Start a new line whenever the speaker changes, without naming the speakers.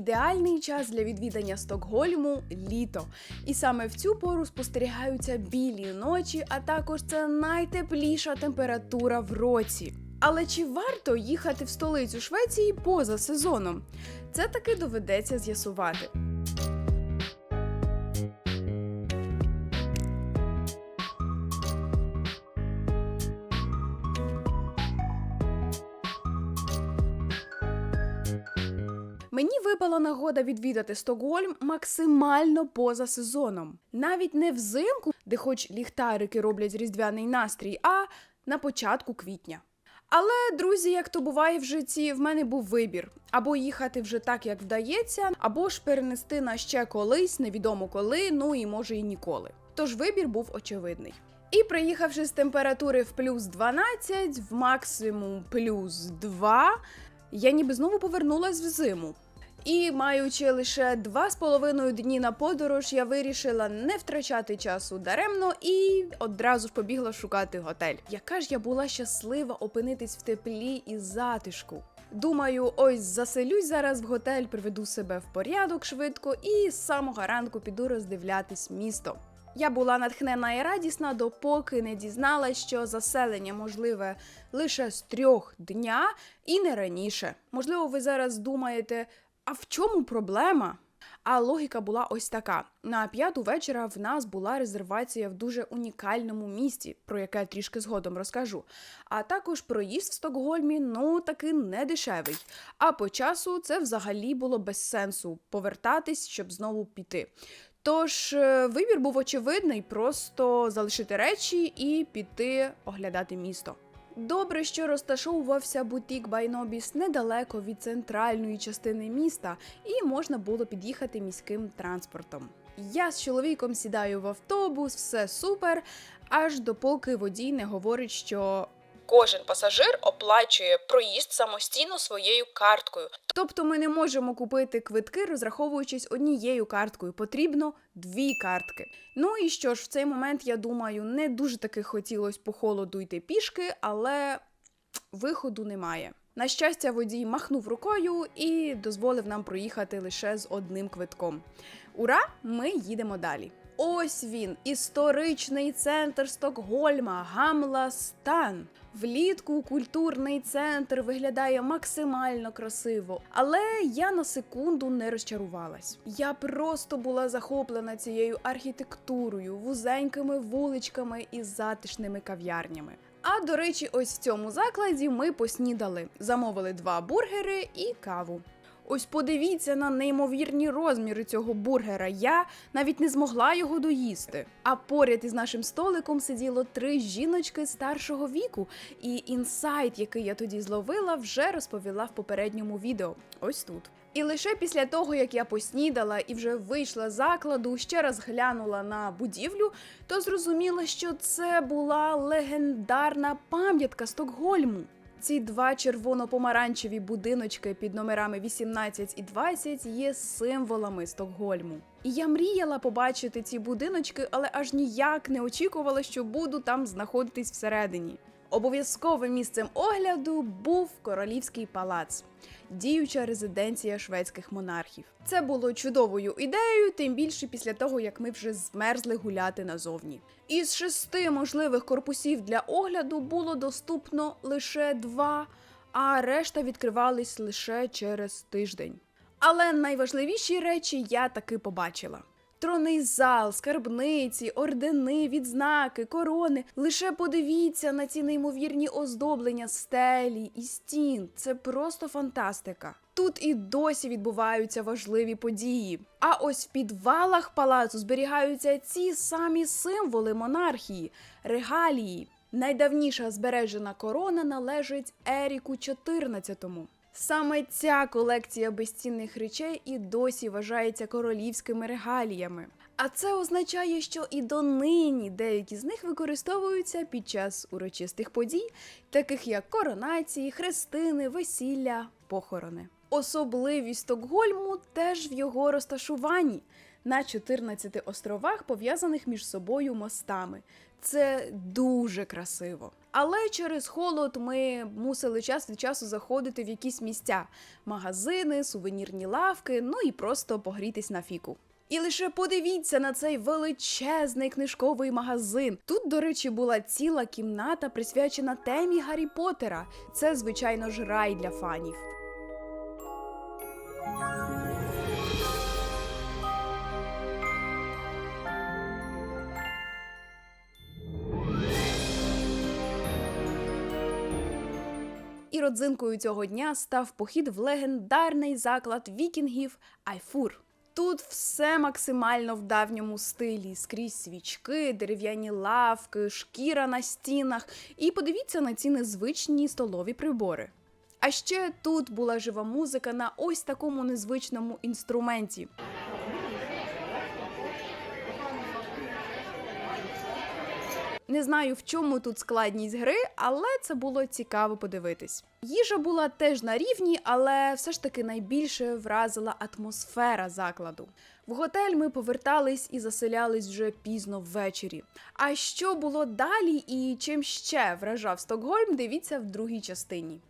ідеальний час для відвідання Стокгольму літо. І саме в цю пору спостерігаються білі ночі, а також це найтепліша температура в році. Але чи варто їхати в столицю Швеції поза сезоном? Це таки доведеться з'ясувати. Мені випала нагода відвідати Стокгольм максимально поза сезоном, навіть не взимку, де хоч ліхтарики роблять різдвяний настрій, а на початку квітня. Але, друзі, як то буває в житті, в мене був вибір: або їхати вже так, як вдається, або ж перенести на ще колись, невідомо коли, ну і може і ніколи. Тож вибір був очевидний. І приїхавши з температури в плюс 12, в максимум плюс 2, я ніби знову повернулась в зиму. І маючи лише два з половиною дні на подорож, я вирішила не втрачати часу даремно і одразу ж побігла шукати готель. Яка ж я була щаслива опинитись в теплі і затишку. Думаю, ось заселюсь зараз в готель, приведу себе в порядок швидко і з самого ранку піду роздивлятись місто. Я була натхнена і радісна, допоки не дізналась, що заселення можливе лише з трьох дня і не раніше. Можливо, ви зараз думаєте, а в чому проблема? А логіка була ось така: на п'яту вечора в нас була резервація в дуже унікальному місті, про яке трішки згодом розкажу. А також проїзд в Стокгольмі ну таки не дешевий. А по часу це взагалі було без сенсу повертатись, щоб знову піти. Тож е, вибір був очевидний: просто залишити речі і піти оглядати місто. Добре, що розташовувався бутік Байнобіс недалеко від центральної частини міста, і можна було під'їхати міським транспортом. Я з чоловіком сідаю в автобус, все супер, аж допоки водій не говорить, що кожен пасажир оплачує проїзд самостійно своєю карткою. Тобто ми не можемо купити квитки, розраховуючись однією карткою. Потрібно дві картки. Ну і що ж, в цей момент я думаю, не дуже таки хотілося по холоду йти пішки, але виходу немає. На щастя, водій махнув рукою і дозволив нам проїхати лише з одним квитком. Ура! Ми їдемо далі. Ось він, історичний центр Стокгольма, Гамла Стан. Влітку культурний центр виглядає максимально красиво, але я на секунду не розчарувалась. Я просто була захоплена цією архітектурою, вузенькими вуличками і затишними кав'ярнями. А до речі, ось в цьому закладі ми поснідали, замовили два бургери і каву. Ось подивіться на неймовірні розміри цього бургера. Я навіть не змогла його доїсти. А поряд із нашим столиком сиділо три жіночки старшого віку, і інсайт, який я тоді зловила, вже розповіла в попередньому відео. Ось тут. І лише після того, як я поснідала і вже вийшла з закладу, ще раз глянула на будівлю, то зрозуміла, що це була легендарна пам'ятка Стокгольму. Ці два червоно-помаранчеві будиночки під номерами 18 і 20 є символами Стокгольму. І я мріяла побачити ці будиночки, але аж ніяк не очікувала, що буду там знаходитись всередині. Обов'язковим місцем огляду був королівський палац, діюча резиденція шведських монархів. Це було чудовою ідеєю, тим більше після того, як ми вже змерзли гуляти назовні. Із шести можливих корпусів для огляду було доступно лише два, а решта відкривались лише через тиждень. Але найважливіші речі я таки побачила. Тронний зал, скарбниці, ордени, відзнаки, корони. Лише подивіться на ці неймовірні оздоблення стелі і стін. Це просто фантастика. Тут і досі відбуваються важливі події. А ось в підвалах палацу зберігаються ці самі символи монархії, регалії. Найдавніша збережена корона належить Еріку XIV. Саме ця колекція безцінних речей і досі вважається королівськими регаліями. А це означає, що і донині деякі з них використовуються під час урочистих подій, таких як коронації, хрестини, весілля, похорони. Особливість Стокгольму теж в його розташуванні. На 14 островах, пов'язаних між собою мостами. Це дуже красиво. Але через холод ми мусили час від часу заходити в якісь місця: магазини, сувенірні лавки, ну і просто погрітись на фіку. І лише подивіться на цей величезний книжковий магазин. Тут, до речі, була ціла кімната, присвячена темі Гаррі Поттера. Це, звичайно ж, рай для фанів. І родзинкою цього дня став похід в легендарний заклад вікінгів Айфур. Тут все максимально в давньому стилі: скрізь свічки, дерев'яні лавки, шкіра на стінах. І подивіться на ці незвичні столові прибори. А ще тут була жива музика на ось такому незвичному інструменті. Не знаю, в чому тут складність гри, але це було цікаво подивитись. Їжа була теж на рівні, але все ж таки найбільше вразила атмосфера закладу. В готель ми повертались і заселялись вже пізно ввечері. А що було далі і чим ще вражав Стокгольм, дивіться в другій частині.